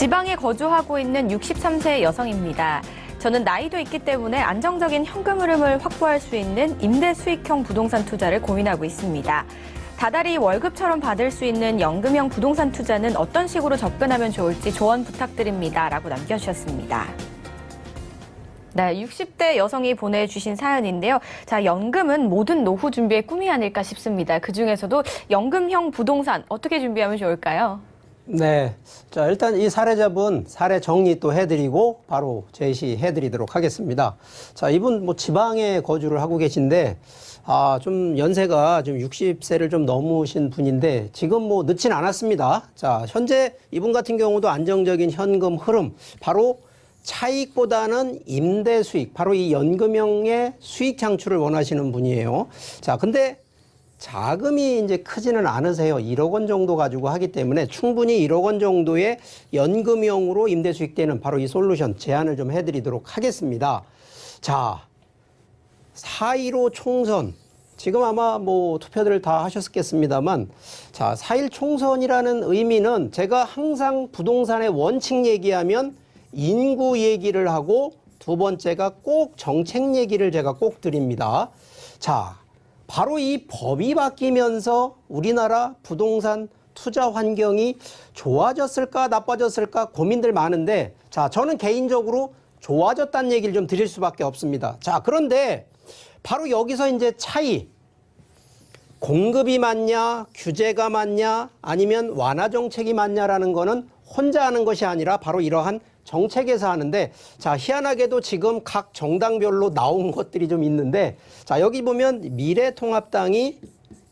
지방에 거주하고 있는 63세 여성입니다. 저는 나이도 있기 때문에 안정적인 현금 흐름을 확보할 수 있는 임대 수익형 부동산 투자를 고민하고 있습니다. 다달이 월급처럼 받을 수 있는 연금형 부동산 투자는 어떤 식으로 접근하면 좋을지 조언 부탁드립니다. 라고 남겨주셨습니다. 네, 60대 여성이 보내주신 사연인데요. 자, 연금은 모든 노후 준비의 꿈이 아닐까 싶습니다. 그 중에서도 연금형 부동산 어떻게 준비하면 좋을까요? 네. 자, 일단 이 사례자분 사례 정리 또 해드리고 바로 제시해드리도록 하겠습니다. 자, 이분 뭐 지방에 거주를 하고 계신데, 아, 좀 연세가 좀 60세를 좀 넘으신 분인데, 지금 뭐 늦진 않았습니다. 자, 현재 이분 같은 경우도 안정적인 현금 흐름, 바로 차익보다는 임대 수익, 바로 이 연금형의 수익 창출을 원하시는 분이에요. 자, 근데 자금이 이제 크지는 않으세요. 1억 원 정도 가지고 하기 때문에 충분히 1억 원 정도의 연금형으로 임대 수익되는 바로 이 솔루션 제안을 좀 해드리도록 하겠습니다. 자, 4.15 총선. 지금 아마 뭐 투표들을 다 하셨겠습니다만, 자, 4.1 총선이라는 의미는 제가 항상 부동산의 원칙 얘기하면 인구 얘기를 하고 두 번째가 꼭 정책 얘기를 제가 꼭 드립니다. 자, 바로 이 법이 바뀌면서 우리나라 부동산 투자 환경이 좋아졌을까 나빠졌을까 고민들 많은데 자 저는 개인적으로 좋아졌다는 얘기를 좀 드릴 수밖에 없습니다. 자 그런데 바로 여기서 이제 차이 공급이 맞냐 규제가 맞냐 아니면 완화 정책이 맞냐라는 거는 혼자 하는 것이 아니라 바로 이러한 정책에서 하는데 자 희한하게도 지금 각 정당별로 나온 것들이 좀 있는데 자 여기 보면 미래통합당이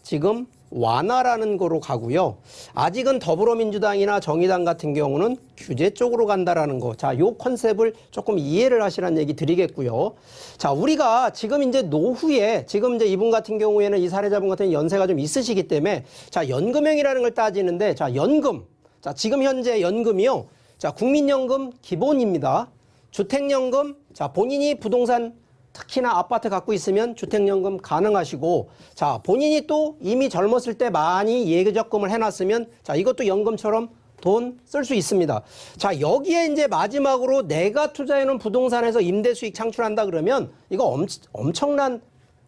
지금 완화라는 거로 가고요. 아직은 더불어민주당이나 정의당 같은 경우는 규제 쪽으로 간다라는 거. 자, 요 컨셉을 조금 이해를 하시라는 얘기 드리겠고요. 자, 우리가 지금 이제 노후에 지금 이제 이분 같은 경우에는 이 사례자분 같은 연세가 좀 있으시기 때문에 자, 연금형이라는 걸 따지는데 자, 연금. 자, 지금 현재 연금이요. 자, 국민연금 기본입니다. 주택연금, 자, 본인이 부동산 특히나 아파트 갖고 있으면 주택연금 가능하시고, 자, 본인이 또 이미 젊었을 때 많이 예적금을 해놨으면, 자, 이것도 연금처럼 돈 쓸 수 있습니다. 자, 여기에 이제 마지막으로 내가 투자해놓은 부동산에서 임대 수익 창출한다 그러면 이거 엄, 엄청난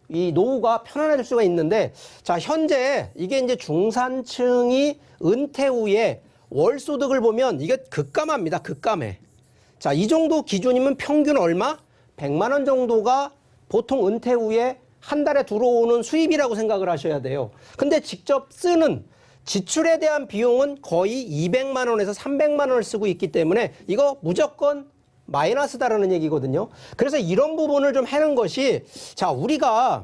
이 노후가 편안해질 수가 있는데 자 현재 이게 이제 중산층이 은퇴 후에 월 소득을 보면 이게 급감합니다. 급감해. 자, 이 정도 기준이면 평균 얼마? 100만 원 정도가 보통 은퇴 후에 한 달에 들어오는 수입이라고 생각을 하셔야 돼요. 근데 직접 쓰는 지출에 대한 비용은 거의 200만 원에서 300만 원을 쓰고 있기 때문에 이거 무조건 마이너스다라는 얘기거든요. 그래서 이런 부분을 좀 하는 것이 자, 우리가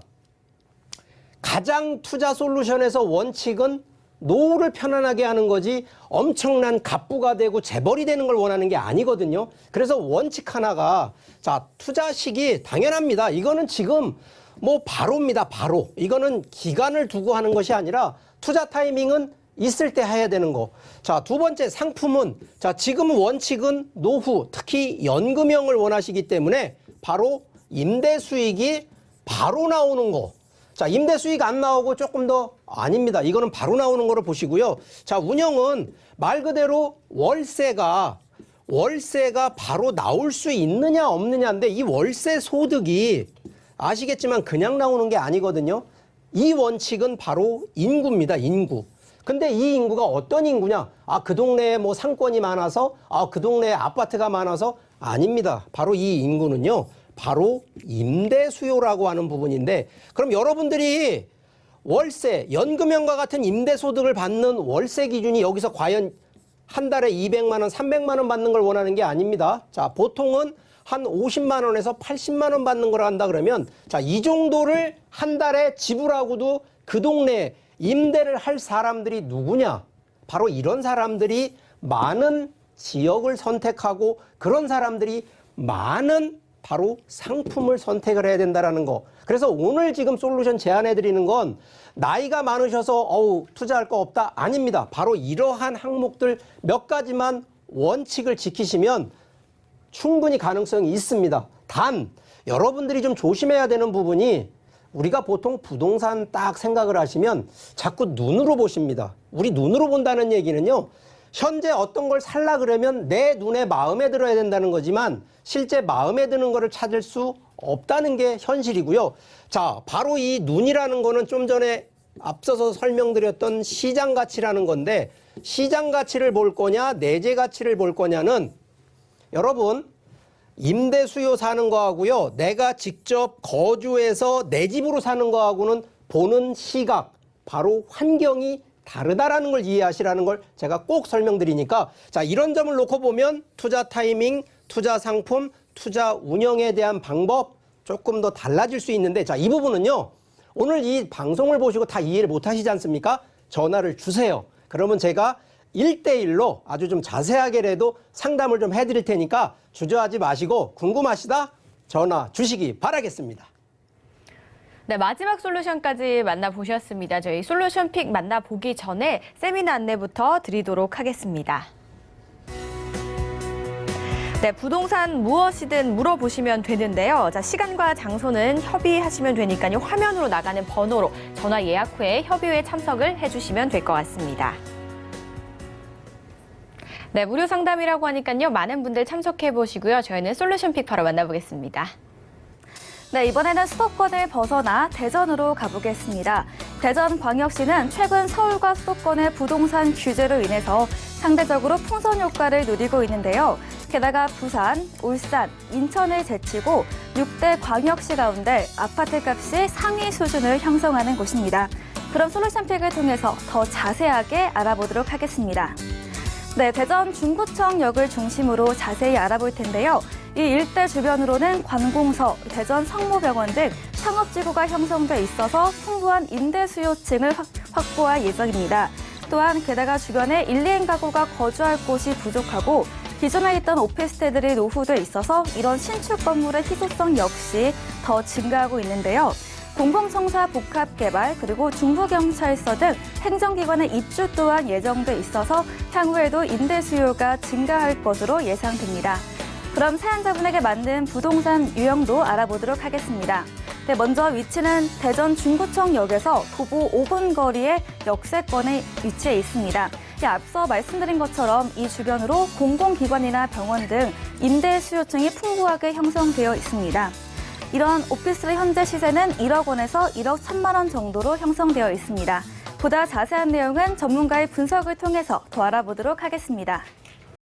가장 투자 솔루션에서 원칙은 노후를 편안하게 하는 거지 엄청난 갑부가 되고 재벌이 되는 걸 원하는 게 아니거든요. 그래서 원칙 하나가 자, 투자 시기 당연합니다. 이거는 지금 뭐 바로입니다. 바로. 이거는 기간을 두고 하는 것이 아니라 투자 타이밍은 있을 때 해야 되는 거. 자, 두 번째 상품은 자, 지금 원칙은 노후, 특히 연금형을 원하시기 때문에 바로 임대 수익이 바로 나오는 거. 자, 임대 수익 안 나오고 조금 더 아닙니다. 이거는 바로 나오는 거를 보시고요. 자, 운영은 말 그대로 월세가 월세가 바로 나올 수 있느냐 없느냐인데 이 월세 소득이 아시겠지만 그냥 나오는 게 아니거든요. 이 원칙은 바로 인구입니다. 인구. 근데 이 인구가 어떤 인구냐? 아, 그 동네에 뭐 상권이 많아서, 아, 그 동네에 아파트가 많아서 아닙니다. 바로 이 인구는요. 바로 임대 수요라고 하는 부분인데 그럼 여러분들이 월세, 연금형과 같은 임대 소득을 받는 월세 기준이 여기서 과연 한 달에 200만 원, 300만 원 받는 걸 원하는 게 아닙니다. 자, 보통은 한 50만 원에서 80만 원 받는 걸 한다 그러면 자, 이 정도를 한 달에 지불하고도 그 동네 임대를 할 사람들이 누구냐? 바로 이런 사람들이 많은 지역을 선택하고 그런 사람들이 많은 바로 상품을 선택을 해야 된다라는 거. 그래서 오늘 지금 솔루션 제안해 드리는 건 나이가 많으셔서 어우 투자할 거 없다 아닙니다. 바로 이러한 항목들 몇 가지만 원칙을 지키시면 충분히 가능성이 있습니다. 단 여러분들이 좀 조심해야 되는 부분이 우리가 보통 부동산 딱 생각을 하시면 자꾸 눈으로 보십니다. 우리 눈으로 본다는 얘기는요. 현재 어떤 걸 살라 그러면 내 눈에 마음에 들어야 된다는 거지만 실제 마음에 드는 거를 찾을 수 없다는 게 현실이고요. 자, 바로 이 눈이라는 거는 좀 전에 앞서서 설명드렸던 시장 가치라는 건데 시장 가치를 볼 거냐, 내재 가치를 볼 거냐는 여러분 임대 수요 사는 거하고요. 내가 직접 거주해서 내 집으로 사는 거하고는 보는 시각, 바로 환경이 다르다라는 걸 이해하시라는 걸 제가 꼭 설명드리니까 자, 이런 점을 놓고 보면 투자 타이밍, 투자 상품, 투자 운영에 대한 방법 조금 더 달라질 수 있는데 자, 이 부분은요. 오늘 이 방송을 보시고 다 이해를 못 하시지 않습니까? 전화를 주세요. 그러면 제가 일대일로 아주 좀 자세하게라도 상담을 좀 해드릴 테니까 주저하지 마시고 궁금하시다 전화 주시기 바라겠습니다. 네, 마지막 솔루션까지 만나보셨습니다. 저희 솔루션 픽 만나보기 전에 세미나 안내부터 드리도록 하겠습니다. 네, 부동산 무엇이든 물어보시면 되는데요. 자, 시간과 장소는 협의하시면 되니까요. 화면으로 나가는 번호로 전화 예약 후에 협의회에 참석을 해주시면 될 것 같습니다. 네, 무료 상담이라고 하니까요. 많은 분들 참석해 보시고요. 저희는 솔루션 픽 바로 만나보겠습니다. 네, 이번에는 수도권을 벗어나 대전으로 가보겠습니다. 대전광역시는 최근 서울과 수도권의 부동산 규제로 인해서 상대적으로 풍선 효과를 누리고 있는데요. 게다가 부산, 울산, 인천을 제치고 6대 광역시 가운데 아파트 값이 상위 수준을 형성하는 곳입니다. 그럼 솔루션픽을 통해서 더 자세하게 알아보도록 하겠습니다. 네, 대전 중구청역을 중심으로 자세히 알아볼 텐데요. 이 일대 주변으로는 관공서, 대전 성모병원 등 상업지구가 형성돼 있어서 풍부한 임대 수요층을 확- 확보할 예정입니다. 또한 게다가 주변에 1, 2인 가구가 거주할 곳이 부족하고 기존에 있던 오피스텔들이 노후돼 있어서 이런 신축 건물의 희소성 역시 더 증가하고 있는데요. 공공청사 복합 개발 그리고 중부경찰서 등 행정기관의 입주 또한 예정돼 있어서 향후에도 임대 수요가 증가할 것으로 예상됩니다. 그럼 사연자분에게 맞는 부동산 유형도 알아보도록 하겠습니다. 네, 먼저 위치는 대전 중구청역에서 도보 5분 거리의 역세권에 위치해 있습니다. 예, 앞서 말씀드린 것처럼 이 주변으로 공공기관이나 병원 등 임대 수요층이 풍부하게 형성되어 있습니다. 이런 오피스의 현재 시세는 1억 원에서 1억 3만 원 정도로 형성되어 있습니다. 보다 자세한 내용은 전문가의 분석을 통해서 더 알아보도록 하겠습니다.